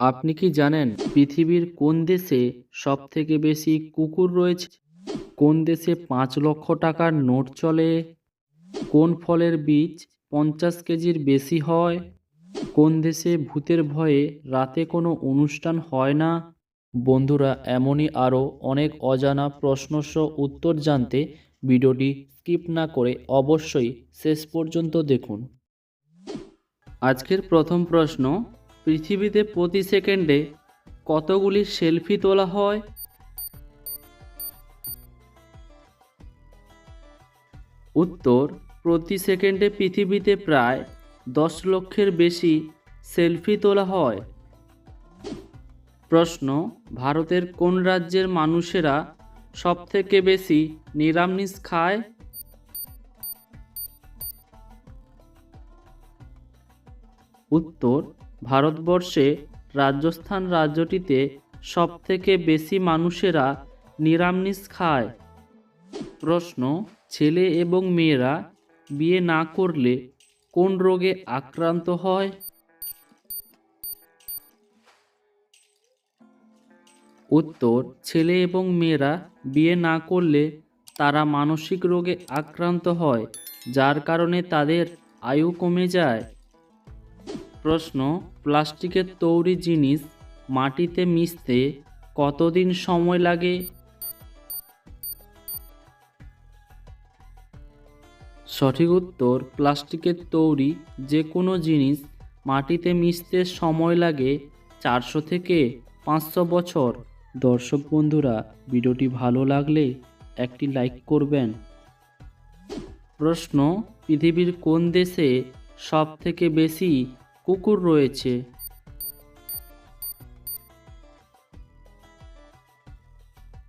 আপনি কি জানেন পৃথিবীর কোন দেশে সব থেকে বেশি কুকুর রয়েছে? কোন দেশে পাঁচ লক্ষ টাকার নোট চলে? কোন ফলের বীজ পঞ্চাশ কেজির বেশি হয়? কোন দেশে ভূতের ভয়ে রাতে কোনো অনুষ্ঠান হয় না? বন্ধুরা, এমনই আরও অনেক অজানা প্রশ্নসহ উত্তর জানতে ভিডিওটি স্কিপ না করে অবশ্যই শেষ পর্যন্ত দেখুন। আজকের প্রথম প্রশ্ন পৃথিবীতে প্রতি সেকেন্ডে কতগুলি সেলফি তোলা হয়? উত্তর, প্রতি সেকেন্ডে পৃথিবীতে প্রায় দশ লক্ষের বেশি সেলফি তোলা হয়। প্রশ্ন, ভারতের কোন রাজ্যের মানুষেরা সবথেকে বেশি নিরামিষ খায়? উত্তর ভারতবর্ষে রাজস্থান রাজ্যটিতে সবথেকে বেশি মানুষেরা নিরামিষ খায়। প্রশ্ন, ছেলে এবং মেয়েরা বিয়ে না করলে কোন রোগে আক্রান্ত হয়? উত্তর, ছেলে এবং মেয়েরা বিয়ে না করলে তারা মানসিক রোগে আক্রান্ত হয়, যার কারণে তাদের আয়ু কমে যায়। প্রশ্ন, প্লাস্টিকের তৈরি জিনিস মাটিতে মিশতে কতদিন সময় লাগে? সঠিক উত্তর, প্লাস্টিকের তৈরি যে কোনো জিনিস মাটিতে মিশতে সময় লাগে চারশো থেকে পাঁচশো বছর। দর্শক বন্ধুরা, ভিডিওটি ভালো লাগলে একটি লাইক করবেন। প্রশ্ন, পৃথিবীর কোন দেশে সব থেকে বেশি কুকুর রয়েছে।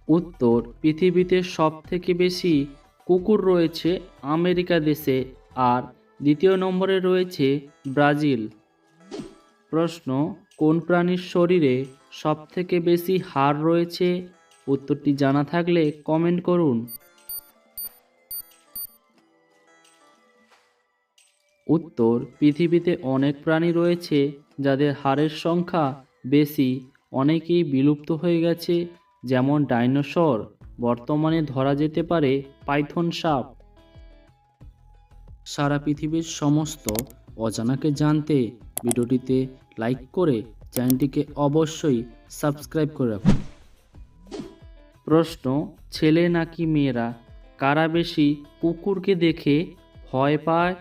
উত্তর, পৃথিবীতে সব থেকে বেশি কুকুর রয়েছে আমেরিকা দেশে আর দ্বিতীয় নম্বরে রয়েছে ব্রাজিল। প্রশ্ন, কোন প্রাণীর শরীরে সব থেকে বেশি হাড় রয়েছে? উত্তরটি জানা থাকলে কমেন্ট করুন। উত্তর, পৃথিবীতে অনেক প্রাণী রয়েছে যাদের হাড়ের সংখ্যা বেশি, অনেকেই বিলুপ্ত হয়ে গেছে, যেমন ডাইনোসর, বর্তমানে ধরা যেতে পারে পাইথন সাপ। সারা পৃথিবীর সমস্ত অজানাকে জানতে ভিডিওটিতে লাইক করে চ্যানেলটিকে অবশ্যই সাবস্ক্রাইব করে রাখুন। প্রশ্ন, ছেলে নাকি মেয়েরা? কারা বেশি কুকুরকে দেখে ভয় পায়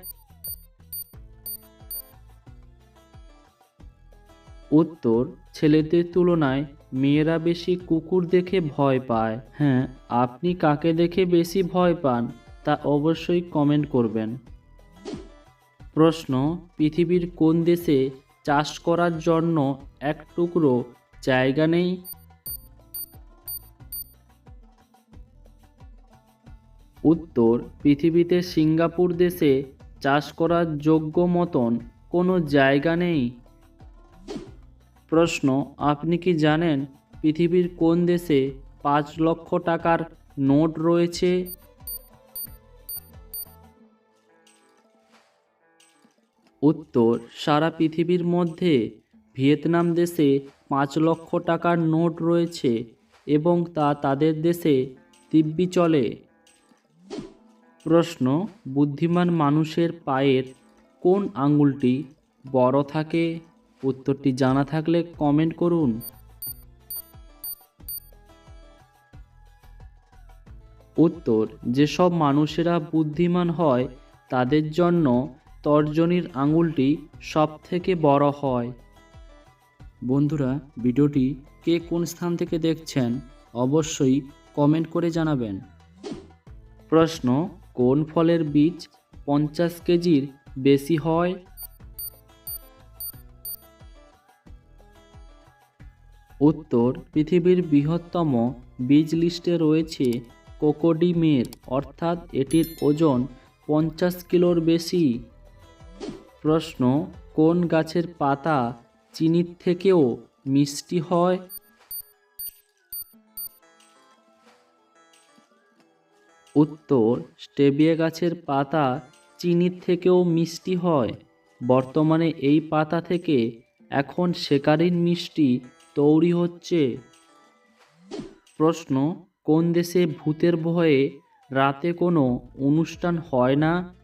উত্তর, ছেলেদের তুলনায় মেয়েরা বেশি কুকুর দেখে ভয় পায়। হ্যাঁ আপনি কাকে দেখে বেশি ভয় পান, তা অবশ্যই কমেন্ট করবেন। প্রশ্ন, পৃথিবীর কোন দেশে চাষ করার জন্য এক টুকরো জায়গা নেই? উত্তর, পৃথিবীতে সিঙ্গাপুর দেশে চাষ করার যোগ্য মতন কোনো জায়গা নেই। প্রশ্ন, আপনি কি জানেন পৃথিবীর কোন দেশে পাঁচ লক্ষ টাকার নোট রয়েছে? উত্তর, সারা পৃথিবীর মধ্যে ভিয়েতনাম দেশে পাঁচ লক্ষ টাকার নোট রয়েছে এবং তা তাদের দেশে দিব্যি চলে। প্রশ্ন, বুদ্ধিমান মানুষের পায়ের কোন আঙুলটি বড় থাকে? উত্তরটি জানা থাকলে কমেন্ট করুন। উত্তর, যেসব মানুষেরা বুদ্ধিমান হয়, তাদের জন্য তর্জনীর আঙুলটি সব থেকে বড় হয়। বন্ধুরা, ভিডিওটি কে কোন স্থান থেকে দেখছেন, অবশ্যই কমেন্ট করে জানাবেন। প্রশ্ন, কোন ফলের বীজ পঞ্চাশ কেজির বেশি হয়? উত্তর, পৃথিবীর বৃহত্তম বীজ লিস্টে রয়েছে কোকোডিমের, অর্থাৎ এটির ওজন পঞ্চাশ কিলোর বেশি। প্রশ্ন, কোন গাছের পাতা চিনির থেকেও মিষ্টি হয়? উত্তর, স্টেবিয়া গাছের পাতা চিনির থেকেও মিষ্টি হয়। বর্তমানে এই পাতা থেকে এখন শেকারির মিষ্টি তৈরি হচ্ছে। প্রশ্ন, কোন দেশে ভূতের ভয়ে রাতে কোনো অনুষ্ঠান হয় না?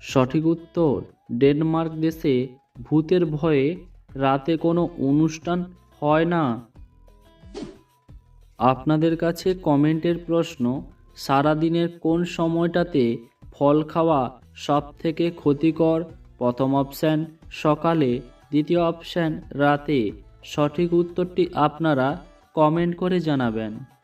সঠিক উত্তর, ডেনমার্ক দেশে ভূতের ভয়ে রাতে কোনো অনুষ্ঠান হয় না। আপনাদের কাছে কমেন্টের প্রশ্ন, সারাদিনের কোন সময়টাতে ফল খাওয়া সব থেকে ক্ষতিকর? প্রথম অপশান সকালে। দ্বিতীয় অপশান রাতে। সঠিক উত্তরটি আপনারা কমেন্ট করে জানাবেন।